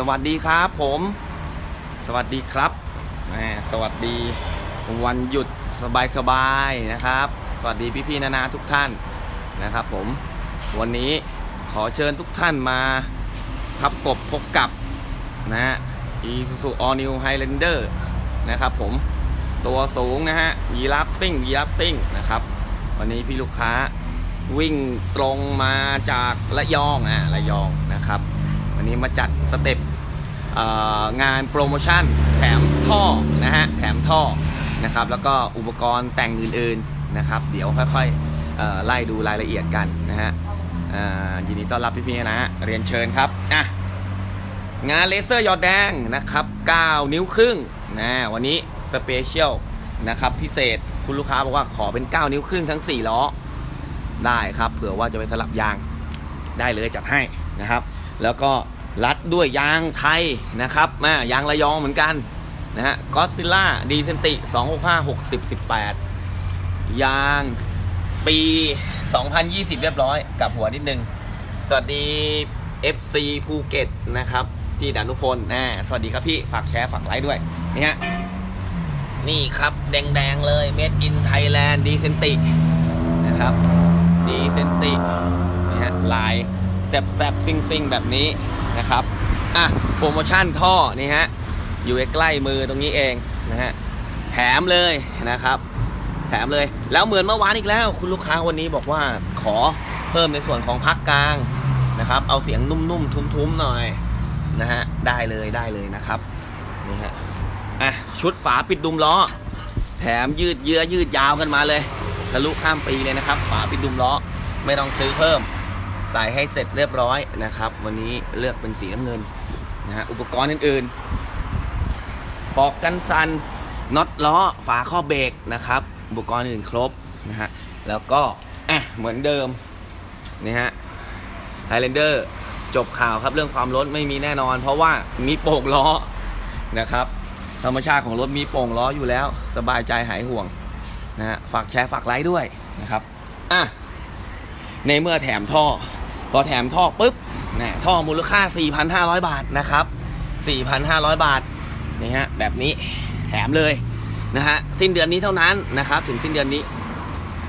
สวัสดีครับผม สวัสดีครับแมสวัสดีวันหยุดสบายๆนะครับ สวัสดีพี่ๆนานาทุกท่านนะครับผม วันนี้ขอเชิญทุกท่านมาพับกบพบกับนะฮะ Isuzu All New Highlander นะครับผม ตัวสูงนะฮะยีราฟซิ่งยีราฟซิ่งนะครับ วันนี้พี่ลูกค้าวิ่งตรงมาจากระยองอะระยองนะครับ นี้มาจัดสเต็ปงานโปรโมชั่นแถมท่อนะฮะแถมท่อนะครับแล้วก็อุปกรณ์แต่งอื่นๆนะครับ เดี๋ยวค่อยๆไล่ดูรายละเอียดกันนะฮะยินดีต้อนรับพี่ๆนะฮะเรียนเชิญครับอะงานเลเซอร์ยอดแดงนะครับ 9 นิ้วครึ่งนะวันนี้สเปเชียลนะครับพิเศษคุณลูกค้าบอกว่าขอเป็น 9 นิ้วครึ่งทั้ง 4 ล้อ ได้ครับ เผื่อว่าจะไปสลับยางได้เลยจัดให้นะครับ แล้วก็ รัดด้วยยางไทยนะครับมายางระยองเหมือนกันนะฮะก็ซิล่าดีเซนติ265 60 18 ยางปี 2020 เรียบร้อย กับหัวนิดนึง สวัสดี FC ภูเก็ตนะครับ พี่ดานุพลนะสวัสดีครับพี่ฝากแชร์ฝากไลค์ด้วยนี่ฮะนี่ครับแดงๆเลย Made in Thailand ดีเซนตินะครับดีเซนตินี่ฮะลายแซบๆซิ่งๆ แบบนี้ นะครับอะโปรโมชั่นท่อนี่ฮะอยู่ใกล้มือตรงนี้เองนะฮะแถมเลยนะครับแถมเลยแล้วเหมือนเมื่อวานอีกแล้ว คุณลูกค้าวันนี้บอกว่าขอเพิ่มในส่วนของพักกลางนะครับ เอาเสียงนุ่มๆ ทุ้มๆ หน่อยนะฮะได้เลยได้เลยนะครับนี่ฮะอะชุดฝาปิดดุมล้อ แถมยืดเยื้อยืดยาวกันมาเลยทะลุข้ามปีเลยนะครับ ฝาปิดดุมล้อไม่ต้องซื้อเพิ่ม ส่ให้เสร็จเรียบร้อยนะครับ วันนี้เลือกเป็นสีน้ำเงินนะฮะอุปกรณ์อื่นๆปอกกันสันน็อตล้อฝาข้อเบรกนะครับ อุปกรณ์อื่นครบนะฮะแล้วก็อะเหมือนเดิมนี่ฮะไฮเลนเดอร์จบข่าวครับเรื่องความร้นไม่มีแน่นอน เพราะว่ามีโป่งล้อนะครับ ธรรมชาติของรถมีโป่งล้ออยู่แล้ว สบายใจหายห่วงนะฮะฝากแชร์ฝากไลค์ด้วยนะครับอะในเมื่อแถมท่อ พอแถมท่อปุ๊บนะท่อมูลค่า 4,500 บาทนะครับ 4,500 บาทนี่ฮะแบบนี้แถมเลยนะฮะสิ้นเดือนนี้เท่านั้นนะครับ ถึงสิ้นเดือนนี้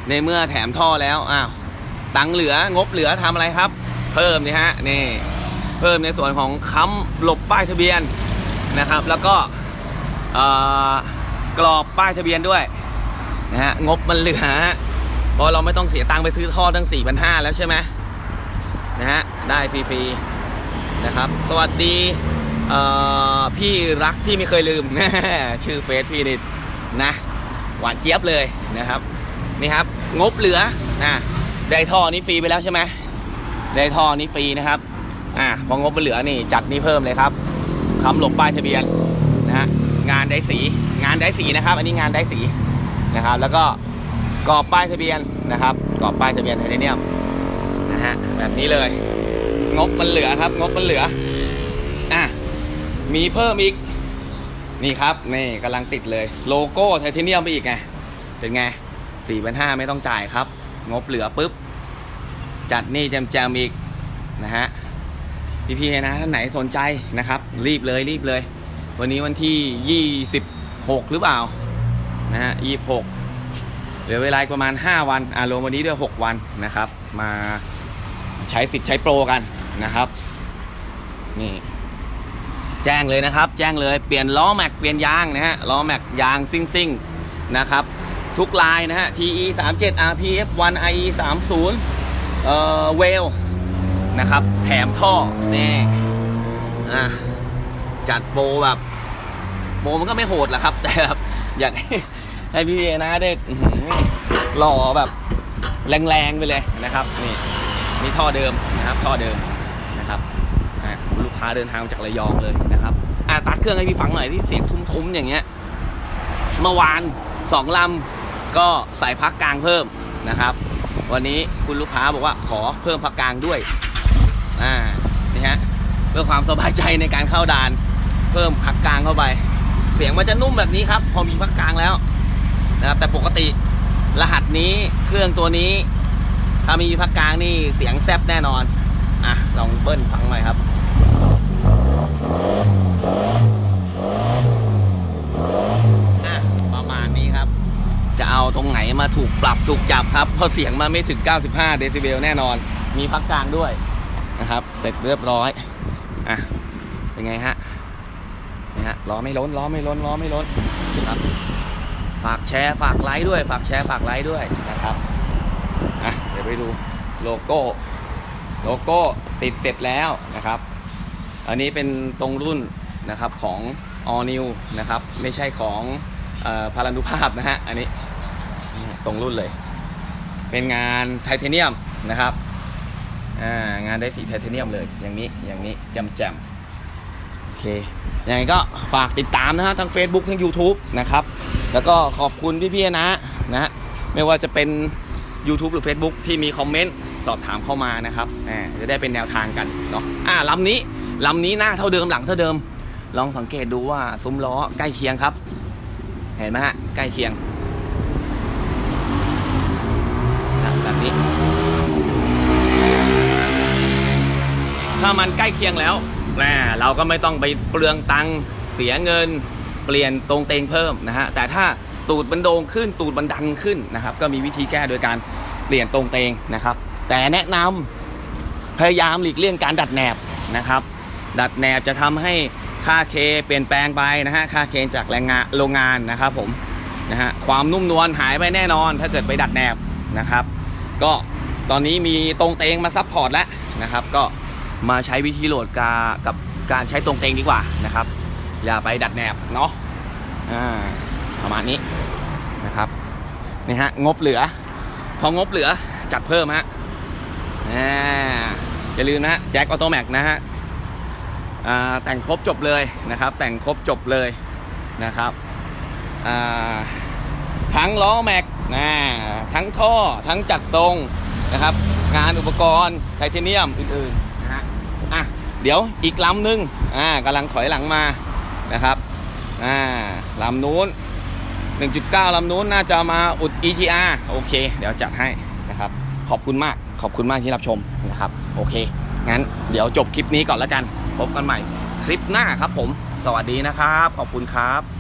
ในเมื่อแถมท่อแล้วอ้าวตังเหลืองบเหลือทำอะไรครับ เพิ่มนี่ฮะนี่เพิ่มในส่วนของค้ำหลบป้ายทะเบียนนะครับ แล้วก็กรอบป้ายทะเบียนด้วยนะฮะงบมันเหลือเพราะเราไม่ต้องเสียตังค์ไปซื้อท่อตั้ง4,500แล้วใช่ไหม นะฮะ ได้ฟรีๆนะครับ สวัสดีพี่รักที่ไม่เคยลืม ชื่อเฟซพี่นี่นะ หวานเจี๊ยบเลยนะครับ นี่ครับ งบเหลือนะได้ท่อนี้ฟรีไปแล้วใช่ไหมได้ท่อนี้ฟรีนะครับอ่าพองบเหลือนี่จัดนี่เพิ่มเลยครับคำหลบป้ายทะเบียนนะฮะงานได้สีงานได้สีนะครับ อันนี้งานได้สีนะครับ แล้วก็กรอบป้ายทะเบียนนะครับกรอบป้ายทะเบียนไทเทเนียม นะฮะแบบนี้เลย งบมันเหลือครับ งบมันเหลืออะมีเพิ่มอีก นี่ครับนี่กำลังติดเลย โลโก้ไทเทเนียมไปอีกไงเป็นไงสี่พันห้าไม่ต้องจ่ายครับ งบเหลือปุ๊บ จัดนี่แจมๆอีกนะฮะพี่ๆนะท่านไหนสนใจนะครับ รีบเลยรีบเลย วันนี้วันที่ 26 หรือเปล่านะฮะ26เหลือเวลาประมาณ 5 วันอ่ารวมวันนี้ด้วย 6 วันนะครับ มา ใช้สิทธิ์ใช้โปรกันนะครับ นี่ แจ้งเลยนะครับ แจ้งเลยเปลี่ยนล้อแม็กเปลี่ยนยางนะฮะล้อแม็กยางซิ่งซิ่งนะครับ ทุกลายนะฮะ TE 3 7 RPF 1 IE 3 0เอ่อเวลนะครับ แถมท่อนี่อะจัดโปรแบบโปรมันก็ไม่โหดหรอกครับ แต่แบบอยากให้ให้พี่นะได้อื้อหือหล่อแบบแรงๆไปเลยนะครับนี่ นี่ท่อเดิมนะครับท่อเดิมนะครับคุณลูกค้าเดินทางมาจากระยองเลยนะครับอะตัดเครื่องให้พี่ฟังหน่อยที่เสียงทุ้มๆอย่างเงี้ยเมื่อวานสองลำก็ใส่พักกลางเพิ่มนะครับ วันนี้คุณลูกค้าบอกว่าขอเพิ่มพักกลางด้วยอ่านี่ฮะเพื่อความสบายใจในการเข้าด่าน เพิ่มพักกลางเข้าไป เสียงมันจะนุ่มแบบนี้ครับ พอมีพักกลางแล้วนะครับแต่ปกติรหัสนี้เครื่องตัวนี้ ถ้ามีพักกลางนี่เสียงแซบแน่นอน อะ ลองเบิ้ลฟังหน่อยครับอะประมาณนี้ครับ จะเอาตรงไหนมาถูกปรับถูกจับครับ เพราะเสียงมาไม่ถึง 95 เดซิเบลแน่นอน มีพักกลางด้วยนะครับ เสร็จเรียบร้อย อะ เป็นไงฮะนี่ฮะล้อไม่ล้นล้อไม่ล้นล้อไม่ล้นนะครับ ฝากแชร์ฝากไลค์ด้วย ฝากแชร์ฝากไลค์ด้วยนะครับ ไปดูโลโก้โลโก้ติดเสร็จแล้วนะครับ อันนี้เป็นตรงรุ่นนะครับของ All New นะครับ ไม่ใช่ของออพารันดุภาพนะฮะ อันนี้ตรงรุ่นเลย เป็นงานไทเทเนียมนะครับางานได้สีไทเทเนียมเลย อย่างนี้ อย่างนี้แจมแจมโอเค ยังไงก็ฝากติดตามนะฮะ ทั้ง Facebook ทั้ง YouTube นะครับ แล้วก็ขอบคุณพี่ๆนะนะฮะไม่ว่าจะเป็น YouTube หรือ Facebook ที่มีคอมเมนต์สอบถามเข้ามานะครับแหมจะได้เป็นแนวทางกันเนาะอ่าลำนี้ลำนี้หน้าเท่าเดิมหลังเท่าเดิม ลองสังเกตดูว่าซุ้มล้อใกล้เคียงครับ เห็นไหมฮะใกล้เคียงนะแบบนี้ ถ้ามันใกล้เคียงแล้วแหมเราก็ไม่ต้องไปเปลืองตังค์เสียเงิน เปลี่ยนตรงเตงเพิ่มนะฮะแต่ถ้า ตูดมันโด่งขึ้น ตูดมันดันขึ้นนะครับ ก็มีวิธีแก้โดยการเปลี่ยนตรงเตงนะครับ แต่แนะนำพยายามหลีกเลี่ยงการดัดแหนบนะครับ ดัดแหนบจะทำให้ค่าเคเปลี่ยนแปลงไปนะฮะค่าเคจากแรงงานโรงงานนะครับผมนะฮะความนุ่มนวลหายไปแน่นอน ถ้าเกิดไปดัดแหนบนะครับ ก็ตอนนี้มีตรงเตงมาซัพพอร์ตแล้วนะครับ ก็มาใช้วิธีโหลดกากับการใช้ตรงเตงดีกว่านะครับ อย่าไปดัดแหนบเนาะอ่า ประมาณนี้นะครับนี่ฮะงบเหลือ พองบเหลือจัดเพิ่มฮะอ่อย่าลืมนะแจ็คออโตแม็กนะฮะแต่งครบจบเลยนะครับ แต่งครบจบเลยนะครับทั้งล้อแม็กนะทั้งท่อทั้งจัดทรงนะครับ งานอุปกรณ์ไทเทเนียมอื่นๆนะฮะอะเดี๋ยวอีกลำหนึงอ่ากำลังถอยหลังมานะครับอ่าลำนู้น 1.9 ลำนู้นน่าจะมาอุด EGR โอเค เดี๋ยวจัดให้นะครับ ขอบคุณมาก ขอบคุณมากที่รับชมนะครับ โอเค งั้นเดี๋ยวจบคลิปนี้ก่อนแล้วกัน พบกันใหม่ คลิปหน้าครับผม สวัสดีนะครับ ขอบคุณครับ